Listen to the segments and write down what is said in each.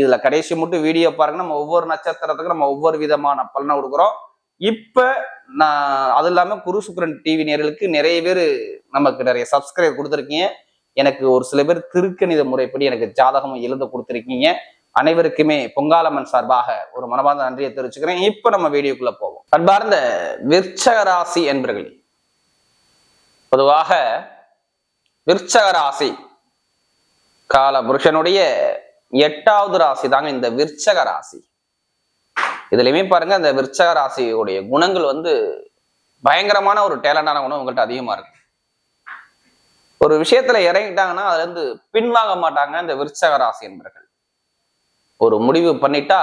இதுல கடைசி மட்டும் வீடியோ பாருங்க. நம்ம ஒவ்வொரு நட்சத்திரத்துக்கும் நம்ம ஒவ்வொரு விதமான பலனை கொடுக்குறோம். இப்ப நான் அது இல்லாம குரு சுக்கரன் டிவி நேர்களுக்கு நிறைய பேர் நமக்கு நிறைய சப்ஸ்கிரைப் கொடுத்துருக்கீங்க. எனக்கு ஒரு சில பேர் திருக்கணித முறைப்படி எனக்கு ஜாதகம் எழுத கொடுத்துருக்கீங்க. அனைவருக்குமே பொங்காலம்மன் சார்பாக ஒரு மனமார்ந்த நன்றியை தெரிவிச்சுக்கிறேன். இப்ப நம்ம வீடியோக்குள்ள போவோம். அன்பார்ந்த விருச்சக ராசி என்பர்களே பொதுவாக விற்சகராசி ராசி கால புருஷனுடைய எட்டாவது ராசி தாங்க இந்த விற்சக ராசி. இதுலயுமே பாருங்க இந்த விற்சக ராசியுடைய குணங்கள் வந்து பயங்கரமான ஒரு டேலண்டான குணம் உங்கள்கிட்ட அதிகமா இருக்கு. ஒரு விஷயத்துல இறங்கிட்டாங்கன்னா அதுல இருந்து பின்வாங்க மாட்டாங்க இந்த விற்சக ராசி என்பர்கள். ஒரு முடிவு பண்ணிட்டா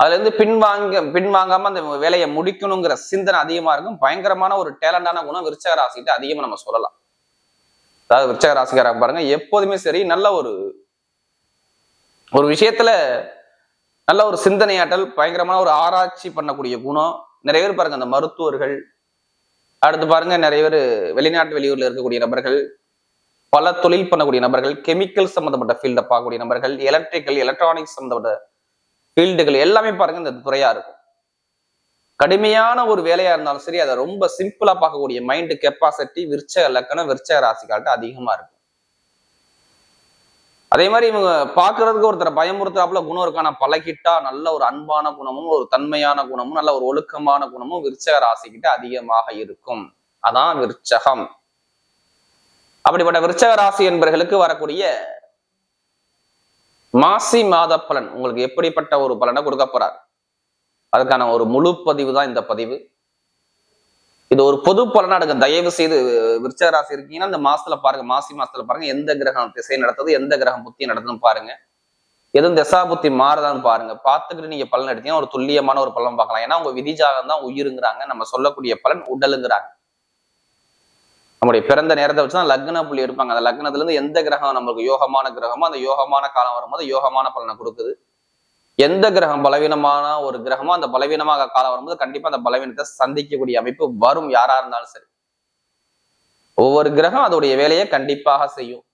அதுல இருந்து பின்வாங்க பின்வாங்காம அந்த வேலையை முடிக்கணுங்கிற சிந்தனை அதிகமா இருக்கும். பயங்கரமான ஒரு டேலண்டான குணம் விருச்சக ராசிட்டு அதிகமா நம்ம சொல்லலாம். அதாவது விருச்சக ராசிக்காரங்க பாருங்க எப்போதுமே சரி நல்ல ஒரு ஒரு விஷயத்துல நல்ல ஒரு சிந்தனையாற்றல் பயங்கரமான ஒரு ஆராய்ச்சி பண்ணக்கூடிய குணம். நிறைய பேர் பாருங்க அந்த மருத்துவர்கள். அடுத்து பாருங்க நிறைய பேர் வெளிநாட்டு வெளியூர்ல இருக்கக்கூடிய நபர்கள். பல தொழில் பண்ணக்கூடிய நபர்கள் கெமிக்கல் சம்மந்தப்பட்ட ஃபீல்டை பார்க்கக்கூடிய நபர்கள் எலக்ட்ரிக்கல் எலக்ட்ரானிக்ஸ் சம்மந்தப்பட்ட ஃபீல்டுகள் எல்லாமே பாருங்க இந்த துறையா இருக்கும். கடுமையான ஒரு வேலையா இருந்தாலும் சரி அதை ரொம்ப சிம்பிளா பார்க்கக்கூடிய மைண்டு கெப்பாசிட்டி விருச்ச லக்கணம் விருச்ச ராசிக்கால்ட்ட அதிகமா இருக்கும். அதே மாதிரி இவங்க பாக்குறதுக்கு ஒருத்தரை பயமுறுத்துறாப்புல குணம் இருக்கான பழகிட்டா நல்ல ஒரு அன்பான குணமும் ஒரு தன்மையான குணமும் நல்ல ஒரு ஒழுக்கமான குணமும் விருச்சக ராசிக்கிட்ட அதிகமாக இருக்கும். அதான் விருச்சகம். அப்படிப்பட்ட விருச்சக ராசி என்பவர்களுக்கு வரக்கூடிய மாசி மாத பலன் உங்களுக்கு எப்படிப்பட்ட ஒரு பலனை கொடுக்க போறார்? அதுக்கான ஒரு முழு பதிவு தான் இந்த பதிவு. இது ஒரு பொது பலனா எடுங்க தயவு செய்து விருச்சக ராசி இருக்கீங்கன்னா இந்த மாசத்துல பாருங்க மாசி மாசத்துல பாருங்க எந்த கிரகம் திசை நடத்துது எந்த கிரகம் புத்தி நடத்துன்னு பாருங்க. எதுவும் திசா புத்தி மாறுதான்னு பாருங்க. பார்த்துக்கிட்டு நீங்க பலன் எடுத்தீங்கன்னா ஒரு துல்லியமான ஒரு பலன் பார்க்கலாம். ஏன்னா உங்க விதிஜாகம் தான் உயிருங்கிறாங்க. நம்ம சொல்லக்கூடிய பலன் உடலுங்கிறாங்க. நம்முடைய பிறந்த நேரத்தை வச்சு தான் லக்ன புள்ளி எடுப்பாங்க அந்த லக்னத்துல இருந்து எந்த கிரகம் நம்மளுக்கு யோகமான கிரகமோ அந்த யோகமான காலம் வரும்போது யோகமான பலனை கொடுக்குது. எந்த கிரகம் பலவீனமான ஒரு கிரகமோ அந்த பலவீனமாக காலம் வரும்போது கண்டிப்பா அந்த பலவீனத்தை சந்திக்கக்கூடிய அமைப்பு வரும் யாரா இருந்தாலும் சரி. ஒவ்வொரு கிரகம் அதோடைய வேலையை கண்டிப்பாக செய்யும்.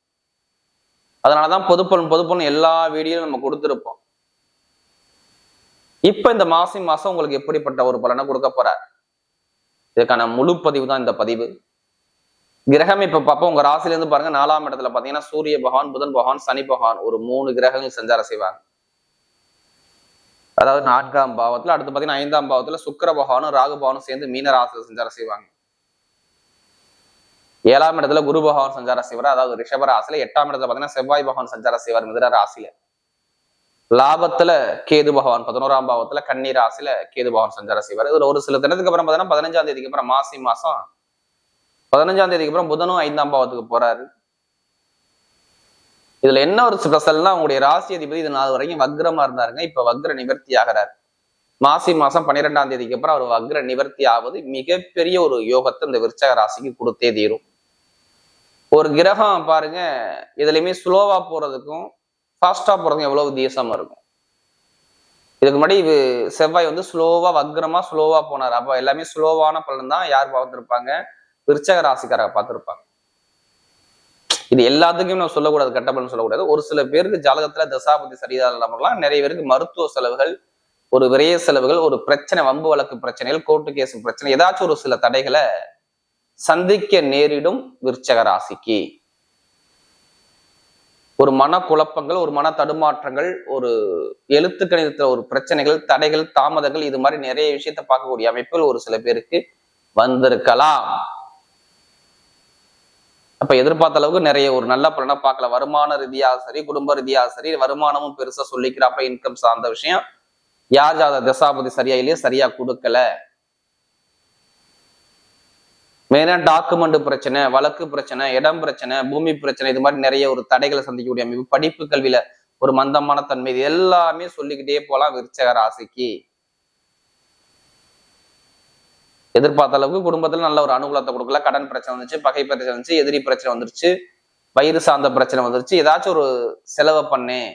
அதனாலதான் பொதுப்பலன் பொதுப்பலன் எல்லா வீடியோவும் நம்ம கொடுத்துருப்போம். இப்ப இந்த மாசி மாசம் உங்களுக்கு எப்படிப்பட்ட ஒரு பலனை கொடுக்க போறார்? இதுக்கான முழு பதிவு தான் இந்த பதிவு. கிரகம் இப்ப பார்ப்போம் உங்க ராசில இருந்து பாருங்க நாலாம் இடத்துல பாத்தீங்கன்னா சூரிய பகவான் புதன் பகவான் சனி பகவான் ஒரு மூணு கிரகங்கள் சஞ்சாரம் செய்வாங்க. அதாவது நான்காம் பாவத்துல அடுத்து பாத்தீங்கன்னா ஐந்தாம் பாவத்துல சுக்கர பகவானும் ராகு பகவானும் சேர்ந்து மீன ராசியில சஞ்சாரம் செய்வாங்க. ஏழாம் இடத்துல குரு பகவான் சஞ்சாரம் செய்வார். அதாவது ரிஷப ராசியில எட்டாம் இடத்துல பாத்தீங்கன்னா செவ்வாய் பகவான் சஞ்சாரம் செய்வார் மிதிர ராசியில. லாபத்துல கேது பகவான் பதினோராம் பாவத்துல கன்னி ராசியில கேது பகவான் சஞ்சாரம் செய்வார். இதுல ஒரு சில தினத்துக்கு அப்புறம் பாத்தீங்கன்னா பதினஞ்சாம் தேதிக்கு அப்புறம் மாசி மாசம் பதினஞ்சாம் தேதிக்கு அப்புறம் புதனும் ஐந்தாம் பாவத்துக்கு போறாரு. இதுல என்ன ஒரு ஸ்பெஷல்னா உங்களுடைய ராசி அதிபதி இது நாள் வரைக்கும் வக்ரமா இருந்தாருங்க. இப்ப வக்ர நிவர்த்தி ஆகிறார். மாசி மாசம் பன்னிரெண்டாம் தேதிக்கு அப்புறம் அவர் வக்ர நிவர்த்தி ஆவது மிகப்பெரிய ஒரு யோகத்தை இந்த விருச்சக ராசிக்கு கொடுத்தே தீரும். ஒரு கிரகம் பாருங்க இதுலயுமே ஸ்லோவா போறதுக்கும் ஃபாஸ்டா போறதுக்கும் எவ்வளவு வித்தியாசமா இருக்கும். இதுக்கு முன்னாடி இது செவ்வாய் வந்து ஸ்லோவா வக்ரமா ஸ்லோவா போனார். அப்ப எல்லாமே ஸ்லோவான பலன் தான் யார் பார்த்துருப்பாங்க? விருச்சக ராசிக்காரங்க பார்த்துருப்பாங்க. இது எல்லாத்துக்கும் நம்ம சொல்லக்கூடாது கெட்ட சொல்லக்கூடாது. ஒரு சில பேருக்கு ஜாதகத்துல தசாபதி சரியாக இல்லாமலாம் நிறைய பேருக்கு மருத்துவ செலவுகள் ஒரு விரைய செலவுகள் ஒரு பிரச்சனை வம்பு வழக்கு பிரச்சனைகள் கோர்ட்டு கேஸ் பிரச்சனை ஏதாச்சும் ஒரு சில தடைகளை சந்திக்க நேரிடும் விருச்சக ராசிக்கு. ஒரு மன குழப்பங்கள் ஒரு மன தடுமாற்றங்கள் ஒரு எழுத்து கணிதத்துல ஒரு பிரச்சனைகள் தடைகள் தாமதங்கள் இது மாதிரி நிறைய விஷயத்த பார்க்கக்கூடிய அமைப்புகள் ஒரு சில பேருக்கு வந்திருக்கலாம். அப்ப எதிர்பார்த்த அளவுக்கு நிறைய ஒரு நல்ல பலனை பார்க்கல. வருமான ரீதியாக சரி குடும்ப ரீதியாக சரி வருமானமும் பெருசா சொல்லிக்கிறப்ப இன்கம் சார்ந்த விஷயம். யார் ஜாத தசாபதி சரியா இல்லையா சரியா கொடுக்கல. மெயினா டாக்குமெண்ட் பிரச்சனை வழக்கு பிரச்சனை இடம் பிரச்சனை பூமி பிரச்சனை இது மாதிரி நிறைய ஒரு தடைகளை சந்திக்கக்கூடிய அமைப்பு. படிப்பு கல்வியில ஒரு மந்தமான தன்மை இது எல்லாமே சொல்லிக்கிட்டே போலாம் விருச்சக ராசிக்கு. எதிர்பார்த்த அளவுக்கு குடும்பத்தில் நல்ல ஒரு அனுகூலத்தை கொடுக்கல. கடன் பிரச்சனை வந்துச்சு பகை பிரச்சனை வந்துச்சு எதிரி பிரச்சனை வந்துருச்சு வயிறு சார்ந்த பிரச்சனை வந்துருச்சு. ஏதாச்சும் ஒரு செலவை பண்ணேன்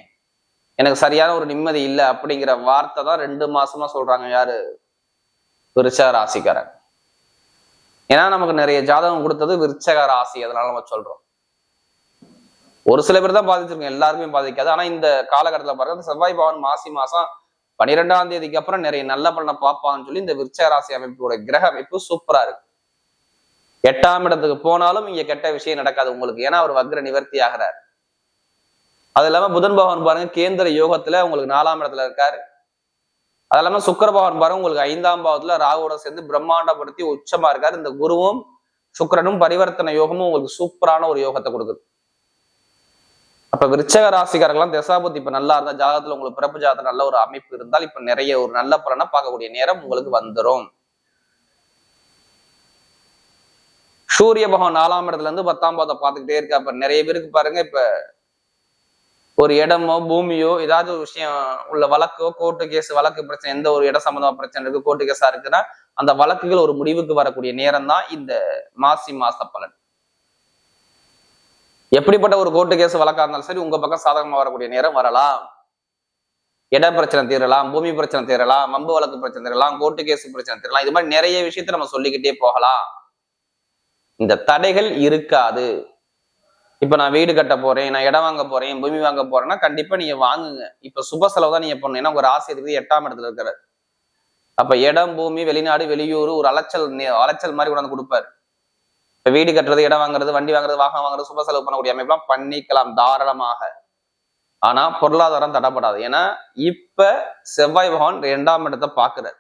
எனக்கு சரியான ஒரு நிம்மதி இல்லை அப்படிங்கிற வார்த்தை தான் ரெண்டு மாசமா சொல்றாங்க யாரு? விருச்சக ராசிக்காரன் ஏன்னா நமக்கு நிறைய ஜாதகம் கொடுத்தது விருச்சக ராசி அதனால நம்ம சொல்றோம். ஒரு சில பேர் தான் பாதிச்சிருக்கோம் எல்லாருமே பாதிக்காது. ஆனா இந்த காலகட்டத்தில் பாருங்க செவ்வாய் பவன் மாசி மாசம் பன்னிரெண்டாம் தேதிக்கு அப்புறம் நிறைய நல்ல பலனை பார்ப்பான்னு சொல்லி இந்த விருச்சக ராசி அமைப்போட கிரக அமைப்பு சூப்பரா இருக்கு. எட்டாம் இடத்துக்கு போனாலும் இங்க கெட்ட விஷயம் நடக்காது உங்களுக்கு. ஏன்னா அவர் வக்ர நிவர்த்தி ஆகிறார். அது இல்லாம புதன் பகவான் பாருங்க கேந்திர யோகத்துல உங்களுக்கு நாலாம் இடத்துல இருக்காரு. அது இல்லாம சுக்கர பகவான் பாருங்க உங்களுக்கு ஐந்தாம் பாவத்துல ராகுவோட சேர்ந்து பிரம்மாண்டப்படுத்தி உச்சமா இருக்காரு. இந்த குருவும் சுக்கரனும் பரிவர்த்தனை யோகமும் உங்களுக்கு சூப்பரான ஒரு யோகத்தை கொடுக்குது. அப்ப விருச்சக ராசிக்காரங்களாம் தசாபுத்தி இப்ப நல்லா இருந்தா ஜாதகத்துல உங்களுக்கு பிறப்பு ஜாதகம் நல்ல ஒரு அமைப்பு இருந்தால் இப்ப நிறைய ஒரு நல்ல பலனை பார்க்கக்கூடிய நேரம் உங்களுக்கு வந்துடும் சூரிய பகவான் நாலாம் இடத்துல இருந்து பத்தாம் பாவத்தை பார்த்துக்கிட்டே இருக்கு அப்ப நிறைய பேருக்கு பாருங்க இப்ப ஒரு இடமோ பூமியோ ஏதாவது ஒரு விஷயம் உள்ள வழக்கோ கோர்ட்டு கேஸ் வழக்கு பிரச்சனை எந்த ஒரு இட சம்பந்தமா பிரச்சனை இருக்கு கோர்ட்டு கேஸா இருக்குன்னா அந்த வழக்குகள் ஒரு முடிவுக்கு வரக்கூடிய நேரம் தான் இந்த மாசி மாச பலன். எப்படிப்பட்ட ஒரு கோர்ட்டு கேஸ் வழக்கா இருந்தாலும் சரி உங்க பக்கம் சாதகமா வரக்கூடிய நேரம் வரலாம். இட பிரச்சனை தீரலாம் பூமி பிரச்சனை தீரலாம் மம்பு வழக்கு பிரச்சனை தீரலாம் கோர்ட்டு கேஸ் பிரச்சனை தீரலாம். இது மாதிரி நிறைய விஷயத்த நம்ம சொல்லிக்கிட்டே போகலாம். இந்த தடைகள் இருக்காது. இப்ப நான் வீடு கட்ட போறேன் நான் இடம் வாங்க போறேன் பூமி வாங்க போறேன்னா கண்டிப்பா நீங்க வாங்குங்க. இப்ப சுப செலவு தான் நீங்க பண்ணணும். ஏன்னா ஒரு ஆசை இருக்குது எட்டாம் இடத்துல இருக்கிறார் அப்ப இடம் பூமி வெளிநாடு வெளியூர் ஒரு அலைச்சல் அலைச்சல் மாதிரி கொண்டாந்து கொடுப்பாரு. இப்போ வீடு கட்டுறது இடம் வாங்குறது வண்டி வாங்குறது வாகனம் வாங்குறது சுப செலவு பண்ணக்கூடிய அமைப்பெல்லாம் பண்ணிக்கலாம் தாராளமாக. ஆனா பொருளாதாரம் தடைப்படாது ஏன்னா இப்ப செவ்வாய் பகவான் இரண்டாம் இடத்தை பாக்குறாரு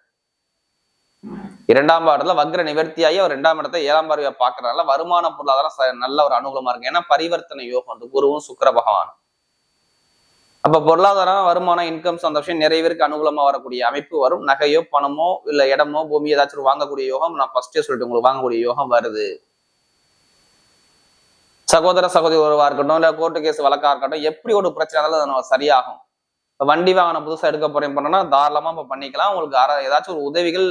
இரண்டாம் பாடத்துல வக்ர நிவர்த்தியாகி அவர் இரண்டாம் இடத்தை ஏழாம் பார்வையை பாக்குறதுனால வருமான பொருளாதாரம் ச- நல்ல ஒரு அனுகூலமா இருக்கு. ஏன்னா பரிவர்த்தனை யோகம் வந்து குருவும் சுக்கர பகவான் அப்ப பொருளாதாரம் வருமானம் இன்கம் அந்த விஷயம் நிறைய பேருக்கு அனுகூலமா வரக்கூடிய அமைப்பு வரும். நகையோ பணமோ இல்ல இடமோ பூமி ஏதாச்சும் ஒரு வாங்கக்கூடிய யோகம் நான் ஃபர்ஸ்டே சொல்லிட்டு உங்களுக்கு வாங்கக்கூடிய யோகம் வருது. சகோதர சகோதரி உறவா இருக்கட்டும் இல்ல கோர்ட்டு கேஸ் வழக்கா இருக்கட்டும் எப்படி ஒரு பிரச்சனை இருந்தாலும் நம்ம சரியாகும். வண்டி வாகனம் புதுசா எடுக்க போறேன் பண்ணோம்னா தாராளமா இப்ப பண்ணிக்கலாம். உங்களுக்கு அற ஏதாச்சும் ஒரு உதவிகள்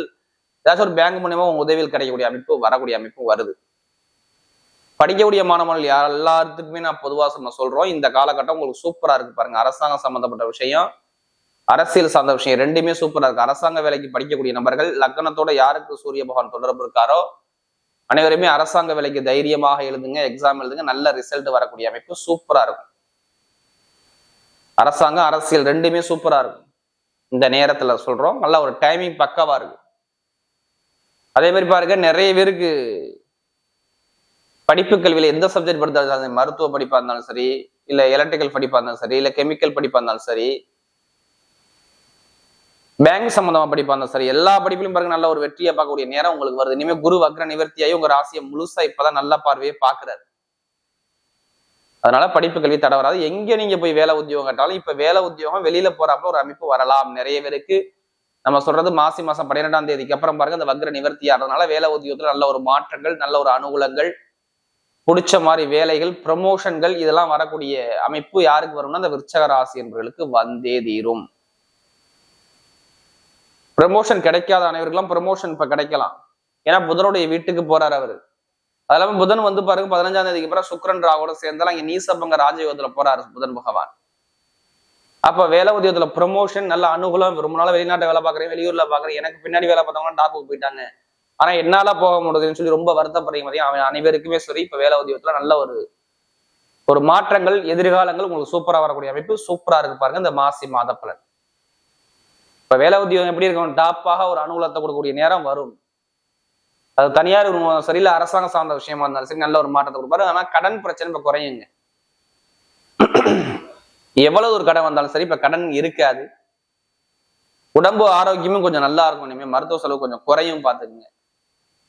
ஏதாச்சும் ஒரு பேங்க் மூலியமா உங்க உதவிகள் கிடைக்கக்கூடிய அமைப்பு வரக்கூடிய அமைப்பு வருது. படிக்கக்கூடிய மாணவர்கள் யார் எல்லாத்துக்குமே நான் பொதுவா நம்ம சொல்றோம். இந்த காலகட்டம் உங்களுக்கு சூப்பரா இருக்கு பாருங்க. அரசாங்கம் சம்பந்தப்பட்ட விஷயம் அரசியல் சார்ந்த விஷயம் ரெண்டுமே சூப்பரா இருக்கு. அரசாங்க வேலைக்கு படிக்கக்கூடிய நபர்கள் லக்னத்தோட யாருக்கு சூரிய பகவான் தொடர்பு இருக்காரோ அனைவருமே அரசாங்க வேலைக்கு தைரியமாக எழுதுங்க எக்ஸாம் எழுதுங்க நல்ல ரிசல்ட் வரக்கூடிய அமைப்பு சூப்பரா இருக்கும். அரசாங்கம் அரசியல் ரெண்டுமே சூப்பரா இருக்கும். இந்த நேரத்துல சொல்றோம் நல்ல ஒரு டைமிங் பக்காவா இருக்கு. அதே மாதிரி பாருங்க நிறைய பேருக்கு படிப்பு கல்வியில எந்த சப்ஜெக்ட் படித்தாலும் மருத்துவ படிப்பா இருந்தாலும் சரி இல்ல எலக்ட்ரிக்கல் படிப்பா இருந்தாலும் சரி இல்ல கெமிக்கல் படிப்பா இருந்தாலும் சரி பேங்க் சம்பந்தமா படிப்பா இருந்தாலும் சரி எல்லா படிப்பிலும் பாருங்க நல்ல ஒரு வெற்றியை பார்க்கக்கூடிய நேரம் உங்களுக்கு வருது. இனிமே குரு வக்ர நிவர்த்தியாகி உங்க ராசியை முழுசா இப்பதான் நல்ல பார்வையை பாக்குறாரு அதனால படிப்பு கல்வி தடை வராது. எங்க நீங்க போய் வேலை உத்தியோகம் கேட்டாலும் இப்ப வேலை உத்தியோகம் வெளியில போறாப்புல ஒரு அமைப்பு வரலாம். நிறைய பேருக்கு நம்ம சொல்றது மாசி மாசம் பன்னிரெண்டாம் தேதிக்கு அப்புறம் பாருங்க அந்த வக்ர நிவர்த்தி ஆகிறதுனால வேலை உத்தியோகத்துல நல்ல ஒரு மாற்றங்கள் நல்ல ஒரு அனுகூலங்கள் பிடிச்ச மாதிரி வேலைகள் ப்ரமோஷன்கள் இதெல்லாம் வரக்கூடிய அமைப்பு யாருக்கு வரும்னா அந்த விருச்சக ராசி என்பவர்களுக்கு வந்தே தீரும். ப்ரமோஷன் கிடைக்காத அனைவருக்கெல்லாம் ப்ரமோஷன் இப்ப கிடைக்கலாம். ஏன்னா புதனுடைய வீட்டுக்கு போறாரு அவரு. அது புதன் வந்து பாருங்க பதினஞ்சாம் தேதிக்கு அப்புறம் சுக்கரன் ராவோட சேர்ந்தாலும் அங்க நீசபங்க ராஜயோகத்துல போறாரு புதன் பகவான். அப்ப வேலை உதயத்துல ப்ரமோஷன் நல்ல அனுகூலம் ரொம்ப நாள் வெளிநாட்டு வேலை பார்க்குறேன் வெளியூர்ல பாக்குறேன் எனக்கு பின்னாடி வேலை பார்த்தவங்க டாப்புக்கு போயிட்டாங்க. ஆனா என்னால போக முடியுதுன்னு சொல்லி ரொம்ப வருத்தப்படுறீங்க மதியம் அவன் அனைவருக்குமே சரி இப்ப வேலை உதயத்துல நல்ல ஒரு ஒரு மாற்றங்கள் எதிர்காலங்கள் உங்களுக்கு சூப்பரா வரக்கூடிய அமைப்பு சூப்பரா இருக்கு பாருங்க இந்த மாசி மாத பலன். இப்ப வேலை உத்தியோகம் எப்படி இருக்கும் டாப்பாக ஒரு அனுகூலத்தை கொடுக்கக்கூடிய நேரம் வரும். அது தனியார் சரியில்லை சரி அரசாங்கம் சார்ந்த விஷயமா இருந்தாலும் சரி நல்ல ஒரு மாற்றத்தை கொடுப்பாரு. ஆனா கடன் பிரச்சனை இப்ப குறையுங்க. எவ்வளவு ஒரு கடன் வந்தாலும் சரி இப்ப கடன் இருக்காது. உடம்பு ஆரோக்கியமும் கொஞ்சம் நல்லா இருக்கும். இனிமேல் மருத்துவ செலவு கொஞ்சம் குறையும் பார்த்துக்குங்க.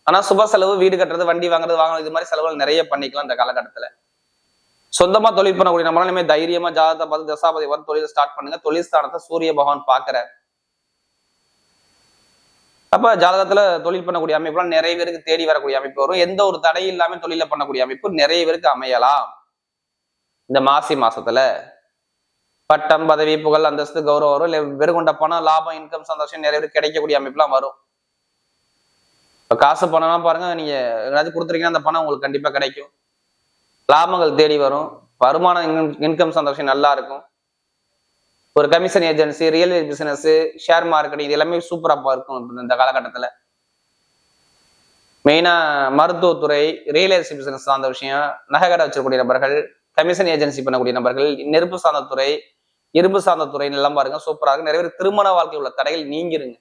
ஆனா சுப செலவு வீடு கட்டுறது வண்டி வாங்குறது வாங்குறது இது மாதிரி செலவுகள் நிறைய பண்ணிக்கலாம் இந்த காலகட்டத்துல. சொந்தமா தொழில் பண்ணக்கூடிய நம்மளால இனிமே தைரியமா ஜாதகத்தை பார்த்து தசாபதி வந்து தொழில் ஸ்டார்ட் பண்ணுங்க. தொழில் ஸ்தானத்தை சூரிய பகவான் பாக்குறாரு அப்ப ஜாதகத்துல தொழில் பண்ணக்கூடிய அமைப்புலாம் நிறைய பேருக்கு தேடி வரக்கூடிய அமைப்பு வரும். எந்த ஒரு தடை இல்லாம தொழில பண்ணக்கூடிய அமைப்பு நிறைய பேருக்கு அமையலாம். இந்த மாசி மாசத்துல பட்டம் பதவி புகழ் அந்தஸ்து கௌரவம் வரும். இல்லை வெறுகொண்ட பணம் லாபம் இன்கம் சந்தோஷம் நிறைய பேருக்கு கிடைக்கக்கூடிய அமைப்புலாம் வரும். இப்போ காசு பணம்லாம் பாருங்க நீங்க ஏதாச்சும் கொடுத்துருக்கீங்கன்னா அந்த பணம் உங்களுக்கு கண்டிப்பா கிடைக்கும். லாபங்கள் தேடி வரும். வருமானம் இன்கம் சந்தோஷம் நல்லா இருக்கும். ஒரு commission agency real business share market இது எல்லாமே சூப்பரா இருக்கும் இந்த காலகட்டத்தில். மெயினா மருத்துவத்துறை ரியல் எஸ்டேட் பிசினஸ் சார்ந்த விஷயம் நகைக்கடை வச்சிருக்கக்கூடிய நபர்கள் கமிஷன் ஏஜென்சி பண்ணக்கூடிய நபர்கள் நெருப்பு சார்ந்த துறை இரும்பு சார்ந்த துறை எல்லாம் பாருங்க சூப்பரா இருக்கு. நிறைய பேர் திருமண வாழ்க்கை உள்ள தடைகள் நீங்கிருங்க.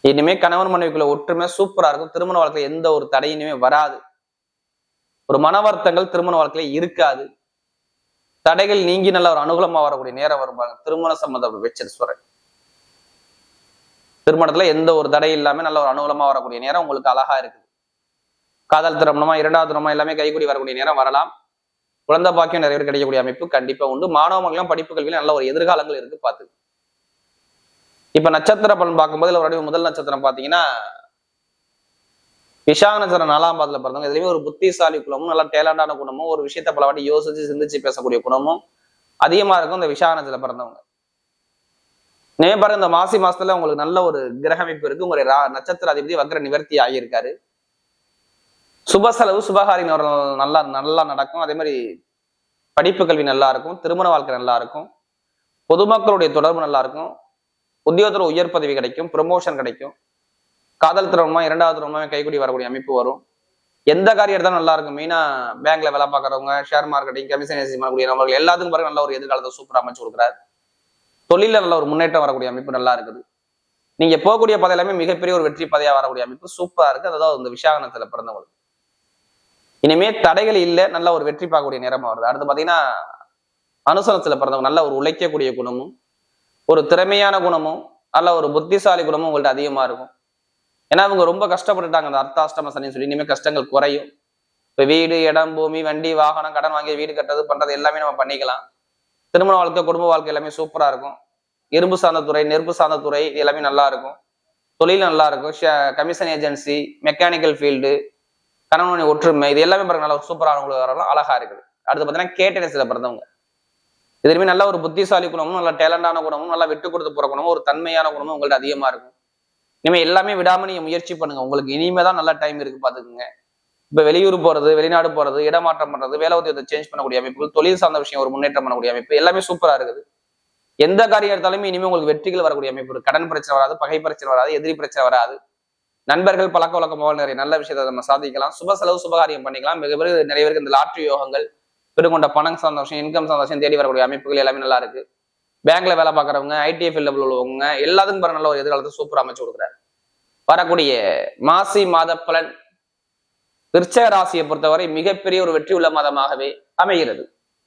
இனிமே கணவன் மனைவிக்குள்ள ஒற்றுமை சூப்பரா இருக்கும். திருமண வாழ்க்கையில எந்த ஒரு தடையினுமே வராது. ஒரு மன வருத்தங்கள் திருமண வாழ்க்கையில இருக்காது. தடைகள் நீங்கி நல்ல ஒரு அனுகூலமா வரக்கூடிய நேரம் வருவாங்க திருமண சம்பந்தம் வச்சிருக்கிறேன் திருமணத்துல எந்த ஒரு தடை இல்லாம நல்ல ஒரு அனுகூலமா வரக்கூடிய நேரம் உங்களுக்கு அழகா இருக்குது. காதல் திருமணமா இரண்டாவது திருமணமா எல்லாமே கைகூடி வரக்கூடிய நேரம் வரலாம். குழந்தை பாக்கியம் நிறைய பேர் கிடைக்கக்கூடிய அமைப்பு கண்டிப்பா உண்டு. மாணவ படிப்பு கல்வியில நல்ல ஒரு எதிர்காலங்கள் இருக்கு பார்த்து. இப்ப நட்சத்திர பலன் பார்க்கும்போது ஒரு முதல் நட்சத்திரம் பாத்தீங்கன்னா விஷாக நட்சத்திரம் நாலாம் பாதத்துல பிறந்தவங்க இதுலயுமே ஒரு புத்திசாலி குணமும் நல்லா டேலண்டான குணமும் ஒரு விஷயத்த பல வாட்டி யோசிச்சு சிந்திச்சு பேசக்கூடிய குணமும் அதிகமா இருக்கும் இந்த விஷாக பிறந்தவங்க. நே பாருங்க இந்த மாசி மாசத்துல உங்களுக்கு நல்ல ஒரு கிரக அமைப்பு இருக்கு. உங்களுடைய ரா- நட்சத்திர அதிபதி வக்ர நிவர்த்தி ஆகியிருக்காரு. சுப செலவு சுபகாரி நிறுவனம் நல்லா நல்லா நடக்கும். அதே மாதிரி படிப்பு கல்வி நல்லா இருக்கும். திருமண வாழ்க்கை நல்லா இருக்கும். பொதுமக்களுடைய தொடர்பு நல்லா இருக்கும். உத்தியோகத்தில் உயர் பதவி கிடைக்கும். ப்ரொமோஷன் கிடைக்கும். காதல் திருமணமா இரண்டாவது திருமணமா கைக்கூடி வரக்கூடிய அமைப்பு வரும். எந்த காரியம் எடுத்தாலும் நல்லா இருக்கும். மெயினா பேங்க்ல வேலை பார்க்கறவங்க ஷேர் மார்க்கெட்டிங் கமிஷன் ஏசி பண்ணக்கூடிய நபர்கள் எல்லாத்துக்கும் பாருங்க நல்ல ஒரு எதிர்காலத்தை சூப்பராக அமைச்சு கொடுக்குறாரு. தொழில நல்ல ஒரு முன்னேற்றம் வரக்கூடிய அமைப்பு நல்லா இருக்குது. நீங்க போகக்கூடிய பதை எல்லாமே மிகப்பெரிய ஒரு வெற்றி பதையா வரக்கூடிய அமைப்பு சூப்பரா இருக்கு. அதாவது இந்த விஷாகனத்துல பிறந்தவங்களுக்கு. இனிமே தடைகள் இல்லை நல்ல ஒரு வெற்றி பார்க்கக்கூடிய நேரமா வருது. அடுத்து பாத்தீங்கன்னா அனுசனத்துல பிறந்தவங்க நல்ல ஒரு உழைக்கக்கூடிய குணமும் ஒரு திறமையான குணமும் நல்ல ஒரு புத்திசாலி குணமும் உங்கள்ட்ட அதிகமா இருக்கும். ஏன்னா அவங்க ரொம்ப கஷ்டப்பட்டுட்டாங்க. அந்த அர்த்தாஷ்டம சனின்னு சொல்லி இனிமேல் கஷ்டங்கள் குறையும். இப்போ வீடு இடம் பூமி வண்டி வாகனம் கடன் வாங்கி வீடு கட்டுறது பண்ணுறது எல்லாமே நம்ம பண்ணிக்கலாம். திருமண வாழ்க்கை குடும்ப வாழ்க்கை எல்லாமே சூப்பராக இருக்கும். இரும்பு சார்ந்த துறை நெருப்பு சார்ந்த துறை இது எல்லாமே நல்லா இருக்கும். தொழில் நல்லா இருக்கும். கமிஷன் ஏஜென்சி மெக்கானிக்கல் ஃபீல்டு கணவனுடைய ஒற்றுமை இது எல்லாமே பாருங்க நல்லா சூப்பராக சூப்பரான உங்களுக்கு வரலாம். அழகா இருக்குது. அடுத்து பார்த்தீங்கன்னா கேட்டனஸ்ல பிறந்தவங்க. இதுலையுமே நல்ல ஒரு புத்திசாலி குணமும் நல்ல டேலண்டான குணமும் நல்லா விட்டு கொடுத்து போகிற குணமும் ஒரு தன்மையான குணமும் உங்கள்ட்ட அதிகமாக இருக்கும். இனிமேல் எல்லாமே விடாம நீங்க முயற்சி பண்ணுங்க. உங்களுக்கு இனிமே தான் நல்ல டைம் இருக்கு பாத்துக்கோங்க. இப்ப வெளியூர் போறது வெளிநாடு போறது இடமாற்றம் பண்றது வேலை உத்தியத்தை சேஞ்ச் பண்ணக்கூடிய அமைப்பு தொழில் சார்ந்த விஷயம் ஒரு முன்னேற்றம் பண்ணக்கூடிய அமைப்பு எல்லாமே சூப்பரா இருக்குது. எந்த காரியம் எடுத்தாலுமே இனிமே உங்களுக்கு வெற்றிகள் வரக்கூடிய அமைப்பு கடன் பிரச்சனை வராது பகை பிரச்சனை வராது எதிரி பிரச்சனை வராது. நண்பர்கள் பழக்க வழக்கம் நிறைய நல்ல விஷயத்தை நம்ம சாதிக்கலாம். சுப செலவு சுபகாரியம் பண்ணிக்கலாம். மிக பிறகு நிறைய பேருக்கு இந்த லாட்ரி யோகங்கள் பெருங்கொண்ட பணம் சார்ந்த விஷயம் இன்கம் சார்ந்த விஷயம் தேடி வரக்கூடிய அமைப்புகள் எல்லாமே நல்லா இருக்கு. பேங்க்ல வேலை பார்க்குறவங்க ஐடி ஃபீல்டில் உள்ளவங்க எல்லாத்துக்கும் பாருங்க நல்ல ஒரு எதிர்காலத்தை சூப்பர் அமைச்சு கொடுக்குறாரு. வரக்கூடிய மாசி மாத பலன் விருச்சக ராசியை பொறுத்தவரை மிகப்பெரிய ஒரு வெற்றி உள்ள மாதமாகவே அமைகிறது.